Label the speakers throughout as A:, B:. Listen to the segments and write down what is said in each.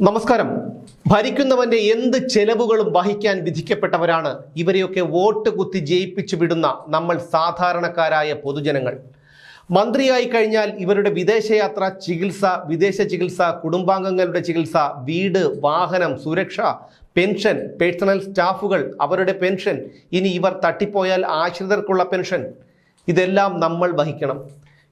A: നമസ്കാരം. ഭരിക്കുന്നവന്റെ എന്ത് ചെലവുകളും വഹിക്കാൻ വിധിക്കപ്പെട്ടവരാണ് ഇവരെയൊക്കെ വോട്ട് കുത്തി ജയിപ്പിച്ചു വിടുന്ന നമ്മൾ സാധാരണക്കാരായ പൊതുജനങ്ങൾ. മന്ത്രിയായി കഴിഞ്ഞാൽ ഇവരുടെ വിദേശയാത്ര ചികിത്സ വിദേശ ചികിത്സ കുടുംബാംഗങ്ങളുടെ ചികിത്സ വീട് വാഹനം സുരക്ഷ പെൻഷൻ പേഴ്സണൽ സ്റ്റാഫുകൾ അവരുടെ പെൻഷൻ ഇനി ഇവർ തട്ടിപ്പോയാൽ ആശ്രിതർക്കുള്ള പെൻഷൻ. ഇതെല്ലാം നമ്മൾ വഹിക്കണം.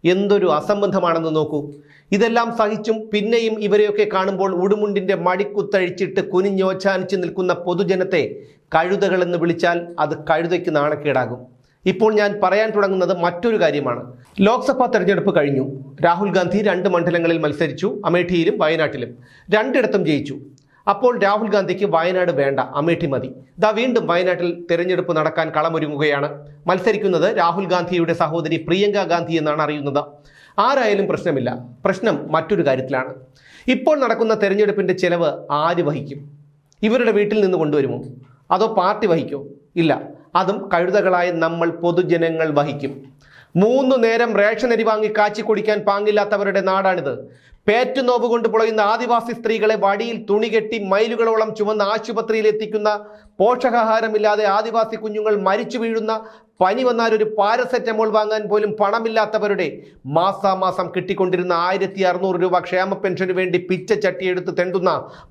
A: എന്തൊരു അസംബന്ധമാണെന്ന് നോക്കൂ. ഇതെല്ലാം സഹിച്ചും പിന്നെയും ഇവരെയൊക്കെ കാണുമ്പോൾ ഉടുമുണ്ടിന്റെ മടിക്കുത്തഴിച്ചിട്ട് കുനിഞ്ഞോച്ചാനിച്ച് നിൽക്കുന്ന പൊതുജനത്തെ കഴുതകളെന്ന് വിളിച്ചാൽ അത് കഴുതയ്ക്ക് നാണക്കേടാകും. ഇപ്പോൾ ഞാൻ പറയാൻ തുടങ്ങുന്നത് മറ്റൊരു കാര്യമാണ്. ലോക്സഭാ തെരഞ്ഞെടുപ്പ് കഴിഞ്ഞു. രാഹുൽ ഗാന്ധി രണ്ട് മണ്ഡലങ്ങളിൽ മത്സരിച്ചു. അമേഠിയിലും വയനാട്ടിലും. രണ്ടിടത്തും ജയിച്ചു. അപ്പോൾ രാഹുൽ ഗാന്ധിക്ക് വയനാട് വേണ്ട അമേഠി മതി. ദാ വീണ്ടും വയനാട്ടിൽ തെരഞ്ഞെടുപ്പ് നടക്കാൻ കളമൊരുങ്ങുകയാണ്. മത്സരിക്കുന്നത് രാഹുൽ ഗാന്ധിയുടെ സഹോദരി പ്രിയങ്ക ഗാന്ധി എന്നാണ് അറിയുന്നത്. ആരായാലും പ്രശ്നമില്ല. പ്രശ്നം മറ്റൊരു കാര്യത്തിലാണ്. ഇപ്പോൾ നടക്കുന്ന തെരഞ്ഞെടുപ്പിന്റെ ചെലവ് ആര് വഹിക്കും? ഇവരുടെ വീട്ടിൽ നിന്ന് കൊണ്ടുവരുമോ? അതോ പാർട്ടി വഹിക്കോ? ഇല്ല. അതും കഴുതകളായ നമ്മൾ പൊതുജനങ്ങൾ വഹിക്കും. മൂന്നു നേരം റേഷൻ അരി വാങ്ങി കാച്ചി കുടിക്കാൻ പാങ്ങില്ലാത്തവരുടെ നാടാണിത്. പേറ്റുനോവ് കൊണ്ട് പുളയുന്ന ആദിവാസി സ്ത്രീകളെ വടിയിൽ തുണികെട്ടി മൈലുകളോളം ചുമന്ന് ആശുപത്രിയിൽ എത്തിക്കുന്ന പോഷകാഹാരമില്ലാതെ ആദിവാസി കുഞ്ഞുങ്ങൾ മരിച്ചു വീഴുന്ന പനി വന്നാൽ ഒരു പാരസെറ്റമോൾ വാങ്ങാൻ പോലും പണമില്ലാത്തവരുടെ മാസാമാസം കിട്ടിക്കൊണ്ടിരുന്ന ആയിരത്തി അറുന്നൂറ് രൂപ ക്ഷേമ പെൻഷന് വേണ്ടി പിച്ച ചട്ടിയെടുത്ത് തെണ്ടുന്ന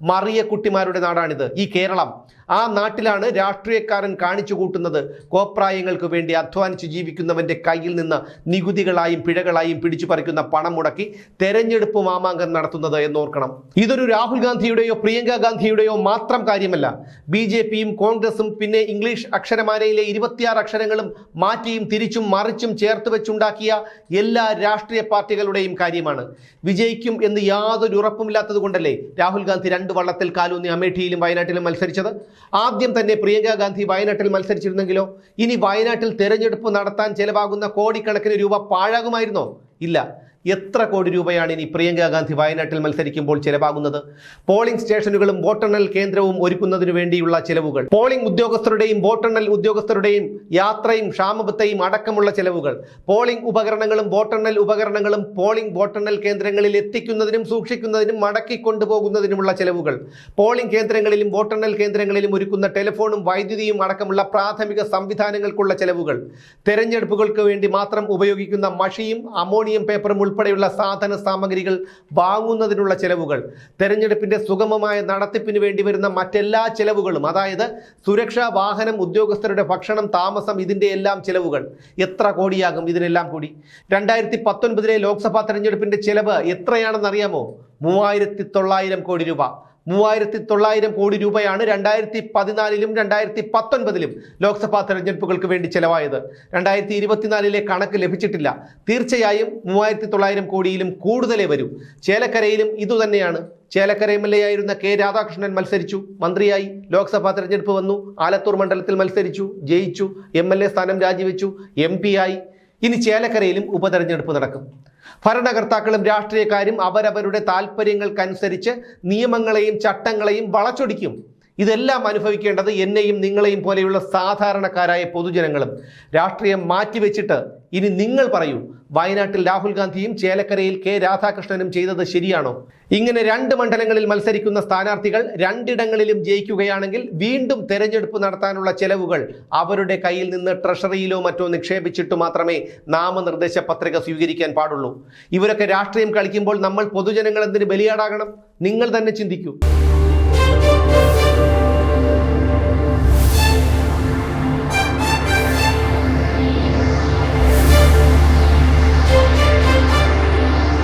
A: മറിയ കുട്ടിമാരുടെ നാടാണിത്. ഈ കേരളം ആ നാട്ടിലാണ് രാഷ്ട്രീയക്കാരൻ കാണിച്ചു കൂട്ടുന്നത്. കോപ്രായങ്ങൾക്ക് വേണ്ടി അധ്വാനിച്ച് ജീവിക്കുന്നവന്റെ കയ്യിൽ നിന്ന് നികുതികളായും പിഴകളായും പിടിച്ചു പറിക്കുന്ന പണം മുടക്കി തെരഞ്ഞെടുപ്പ് മാമാങ്കം നടത്തുന്നത് എന്നോർക്കണം. ഇതൊരു രാഹുൽ ഗാന്ധിയുടെയോ പ്രിയങ്ക ഗാന്ധിയുടെയോ മാത്രം കാര്യമല്ല. ബി ജെ പിയും കോൺഗ്രസും പിന്നെ ഇംഗ്ലീഷ് അക്ഷരമാലയിലെ ഇരുപത്തിയാറ് അക്ഷരങ്ങളും മാറ്റിയും തിരിച്ചും മറിച്ചും ചേർത്ത് വെച്ചുണ്ടാക്കിയ എല്ലാ രാഷ്ട്രീയ പാർട്ടികളുടെയും കാര്യമാണ്. വിജയിക്കും എന്ന് യാതൊരു ഉറപ്പുമില്ലാത്തത് കൊണ്ടല്ലേ രാഹുൽ ഗാന്ധി രണ്ട് വള്ളത്തിൽ കാലൂന്നി അമേഠിയിലും വയനാട്ടിലും മത്സരിച്ചത്? ആദ്യം തന്നെ പ്രിയങ്ക ഗാന്ധി വയനാട്ടിൽ മത്സരിച്ചിരുന്നെങ്കിലോ? ഇനി വയനാട്ടിൽ തെരഞ്ഞെടുപ്പ് നടത്താൻ ചെലവാകുന്ന കോടിക്കണക്കിന് രൂപ പാഴാകുമായിരുന്നോ? ഇല്ല. എത്ര കോടി രൂപയാണ് ഇനി പ്രിയങ്ക ഗാന്ധി വയനാട്ടിൽ മത്സരിക്കുമ്പോൾ ചിലവാകുന്നത്? പോളിംഗ് സ്റ്റേഷനുകളും വോട്ടെണ്ണൽ കേന്ദ്രവും ഒരുക്കുന്നതിനു വേണ്ടിയുള്ള ചെലവുകൾ. പോളിംഗ് ഉദ്യോഗസ്ഥരുടെയും വോട്ടെണ്ണൽ ഉദ്യോഗസ്ഥരുടെയും യാത്രയും ക്ഷാമബത്തെയും അടക്കമുള്ള ചിലവുകൾ. പോളിംഗ് ഉപകരണങ്ങളും വോട്ടെണ്ണൽ ഉപകരണങ്ങളും പോളിംഗ് വോട്ടെണ്ണൽ കേന്ദ്രങ്ങളിൽ എത്തിക്കുന്നതിനും സൂക്ഷിക്കുന്നതിനും മടക്കി കൊണ്ടുപോകുന്നതിനുമുള്ള ചിലവുകൾ. പോളിംഗ് കേന്ദ്രങ്ങളിലും വോട്ടെണ്ണൽ കേന്ദ്രങ്ങളിലും ഒരുക്കുന്ന ടെലിഫോണും വൈദ്യുതിയും അടക്കമുള്ള പ്രാഥമിക സംവിധാനങ്ങൾക്കുള്ള ചിലവുകൾ. തെരഞ്ഞെടുപ്പുകൾക്ക് വേണ്ടി മാത്രം ഉപയോഗിക്കുന്ന മഷിയും അമോണിയം പേപ്പറും ഉൾപ്പെടെയുള്ള സാധന സാമഗ്രികൾ വാങ്ങുന്നതിനുള്ള ചെലവുകൾ തെരഞ്ഞെടുപ്പിന്റെ സുഗമമായ നടത്തിപ്പിന് വേണ്ടി വരുന്ന മറ്റെല്ലാ ചെലവുകളും അതായത് സുരക്ഷാ വാഹനം ഉദ്യോഗസ്ഥരുടെ ഭക്ഷണം താമസം ഇതിന്റെ എല്ലാം ചെലവുകൾ എത്ര കോടിയാകും ഇതിനെല്ലാം കൂടി? രണ്ടായിരത്തി പത്തൊൻപതിലെ ലോക്സഭാ തെരഞ്ഞെടുപ്പിന്റെ ചെലവ് എത്രയാണെന്നറിയാമോ? മൂവായിരത്തി തൊള്ളായിരം കോടി രൂപ. മൂവായിരത്തി തൊള്ളായിരം കോടി രൂപയാണ് രണ്ടായിരത്തി പതിനാലിലും രണ്ടായിരത്തി പത്തൊൻപതിലും ലോക്സഭാ തെരഞ്ഞെടുപ്പുകൾക്ക് വേണ്ടി ചെലവായത്. രണ്ടായിരത്തി ഇരുപത്തിനാലിലെ കണക്ക് ലഭിച്ചിട്ടില്ല. തീർച്ചയായും മൂവായിരത്തി തൊള്ളായിരം കോടിയിലും കൂടുതലേ വരൂ. ചേലക്കരയിലും ഇതുതന്നെയാണ് ചേലക്കര എം എൽ എ ആയിരുന്ന കെ രാധാകൃഷ്ണൻ മത്സരിച്ചു. മന്ത്രിയായി ലോക്സഭാ തെരഞ്ഞെടുപ്പ് വന്നു. ആലത്തൂർ മണ്ഡലത്തിൽ മത്സരിച്ചു. ജയിച്ചു. എം എൽ എ സ്ഥാനം രാജിവെച്ചു. എം പി ആയി. ഇനി ചേലക്കരയിലും ഉപതെരഞ്ഞെടുപ്പ് നടക്കും. ഭരണകർത്താക്കളും രാഷ്ട്രീയക്കാരും അവരവരുടെ താല്പര്യങ്ങൾക്കനുസരിച്ച് നിയമങ്ങളെയും ചട്ടങ്ങളെയും വളച്ചൊടിക്കും. ഇതെല്ലാം അനുഭവിക്കേണ്ടത് എന്നെയും നിങ്ങളെയും പോലെയുള്ള സാധാരണക്കാരായ പൊതുജനങ്ങളും. രാഷ്ട്രീയം മാറ്റിവെച്ചിട്ട് ഇനി നിങ്ങൾ പറയൂ വയനാട്ടിൽ രാഹുൽ ഗാന്ധിയും ചേലക്കരയിൽ കെ രാധാകൃഷ്ണനും ചെയ്തത് ശരിയാണോ? ഇങ്ങനെ രണ്ട് മണ്ഡലങ്ങളിൽ മത്സരിക്കുന്ന സ്ഥാനാർത്ഥികൾ രണ്ടിടങ്ങളിലും ജയിക്കുകയാണെങ്കിൽ വീണ്ടും തെരഞ്ഞെടുപ്പ് നടത്താനുള്ള ചെലവുകൾ അവരുടെ കയ്യിൽ നിന്ന് ട്രഷറിയിലോ മറ്റോ നിക്ഷേപിച്ചിട്ട് മാത്രമേ നാമനിർദ്ദേശ പത്രിക സ്വീകരിക്കാൻ പാടുള്ളൂ. ഇവരൊക്കെ രാഷ്ട്രീയം കളിക്കുമ്പോൾ നമ്മൾ പൊതുജനങ്ങൾ എന്തിന് ബലിയാടാകണം? നിങ്ങൾ തന്നെ ചിന്തിക്കൂ.